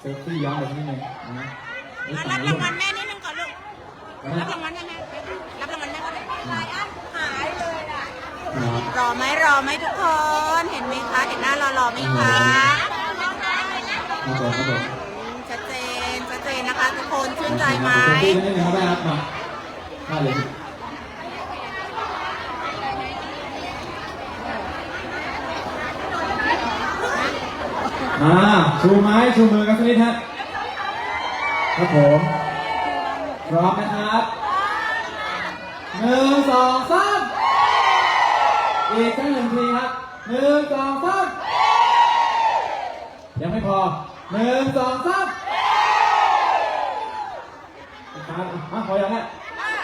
เซลฟี่ย้อนไปนิดนึงนะนี่อะสารัยบรางวัลแม่นิดนึงก่อนลูก รับรางวัลแม่แม่รับรางวัลแม่ก็ได้หายอะหายเลยอะครับรอไหมรอไหมทุกคน เห็นไหมคะ เห็นหน้ารอรอไหมคะครับผมครับผมอืมชัดเจนชัดเจนนะคะทุกคนชื่นใจไหมเซลฟี่นิดนึงครับแม่ครับมามาเลย มาชูไม้ชูมือกันสักนิดฮะครับผมพร้อมนะครับหนึ่งสองสามอีกสักหนึ่งทีครับหนึ่งสองสามยังไม่พอหนึ่งสองสามครับอะพออยังไง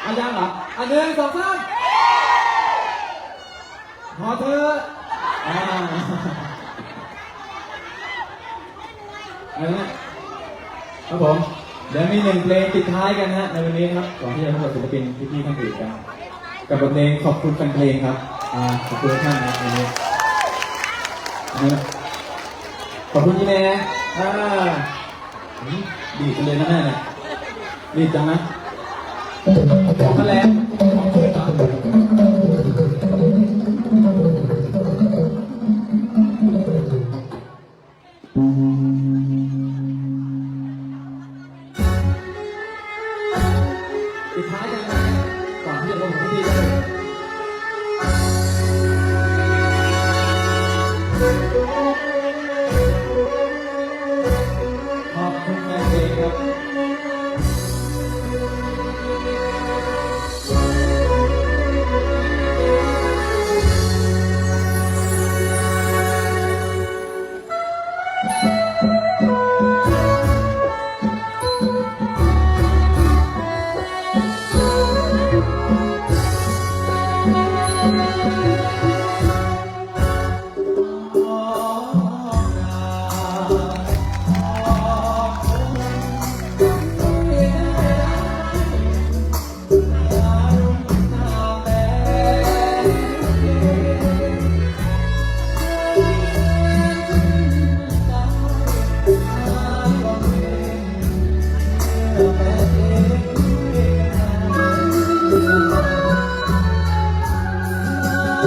อะยังเหรออะหนึ่งสองสามพอเถอะอ่าอะไรนะครับผมเดี๋ยวมีหนึ่งเพลงปิดท้ายกันนะฮะในวันนี้นะครับก่อนที่จะพบกับศิลปินพี่ๆท่านอื่นกันกับบทเพลงขอบคุณแฟนเพลงครับอ่าขอบคุณทุกท่านนะวันนี้นะขอบคุณยี่แม่อ่าดีจังเลยนะแม่เลยดีจังนะของมาแล้ว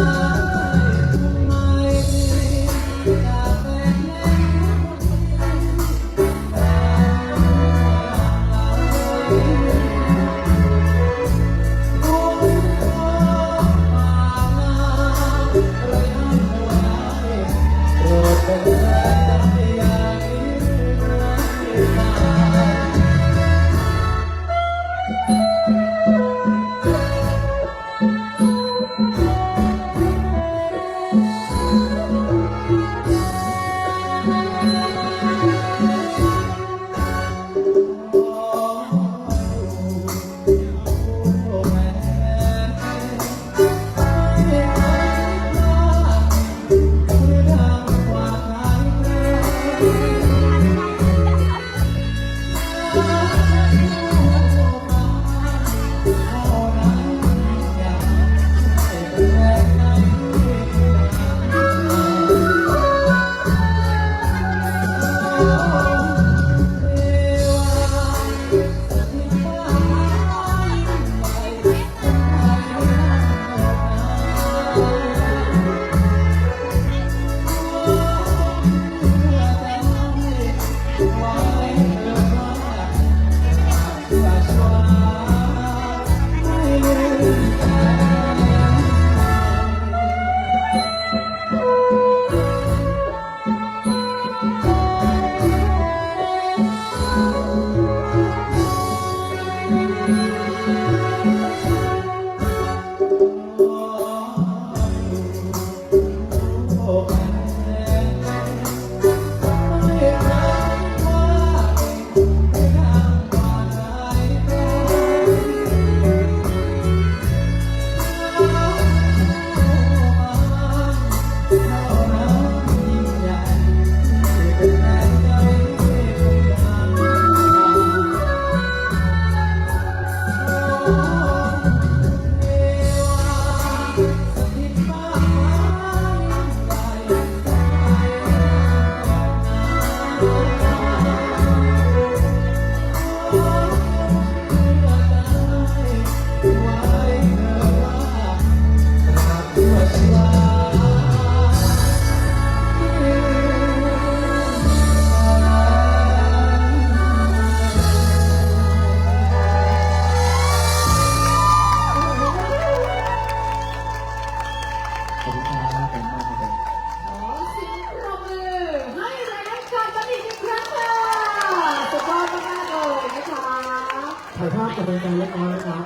love. ถ่ายภาพกับแฟนๆเล็กน้อยนะครับ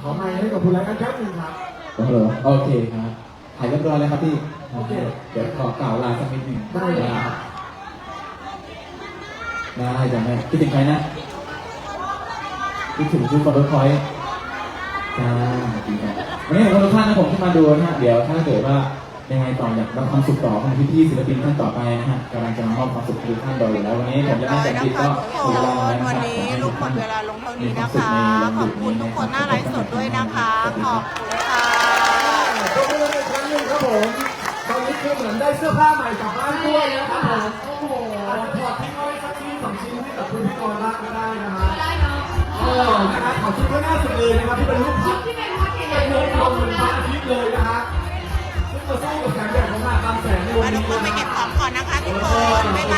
ขอไมค์ให้กับคุณไลฟ์กันแป๊บหนึงครับ โอ้โหโอเคครับถ่ายเรียบร้อยแล้วครับพี่โอเค เดี๋ยวขอกล่าวลาสักนิดหนึ่งได้เลยครับ ได้จ้ะแม่คิดถึงใครนะคิดถึงคุณฟอร์ดคอยจ้าดีครับวันนี้ขอบคุณทุกท่านนะผมที่มาดูนะฮะเดี๋ยวถ้าเกิดว่า ยังไงต่ออยากรับความสุขต่อของพี่ๆศิลปินท่านต่อไปนะฮะกำลังจะมามอบความสุขให้ทุกท่านโดยแล้ววันนี้ผมและแม่เลแสยนนะดีคะก็ทุกหมดเวลาแล้วนะคนวันครับนี้ลูกหมดเวลาลงเท่านี้นะคะ ขอบคุณทุกคนหน้าไลฟ์สดด้วยนะคะ ขอบคุณค่ะยกมืออีกครั้งหนึ่งครับผมตอนนี้คือเหมือนได้เสื้อผ้าใหม่กลับบ้านด้วยนะครับผม โอ้โหถอดทิ้งไว้สักชิ้นสองชิ้นให้กับคุณพี่กรณ์บ้างก็ได้นะฮะเออนะครับขอบคุณก็น่าสุดเลยนะครับที่เป็นรูก วัมานทุกคนไปนะเก็บคขรัอบงก่อนนะทุกคนบ๊าย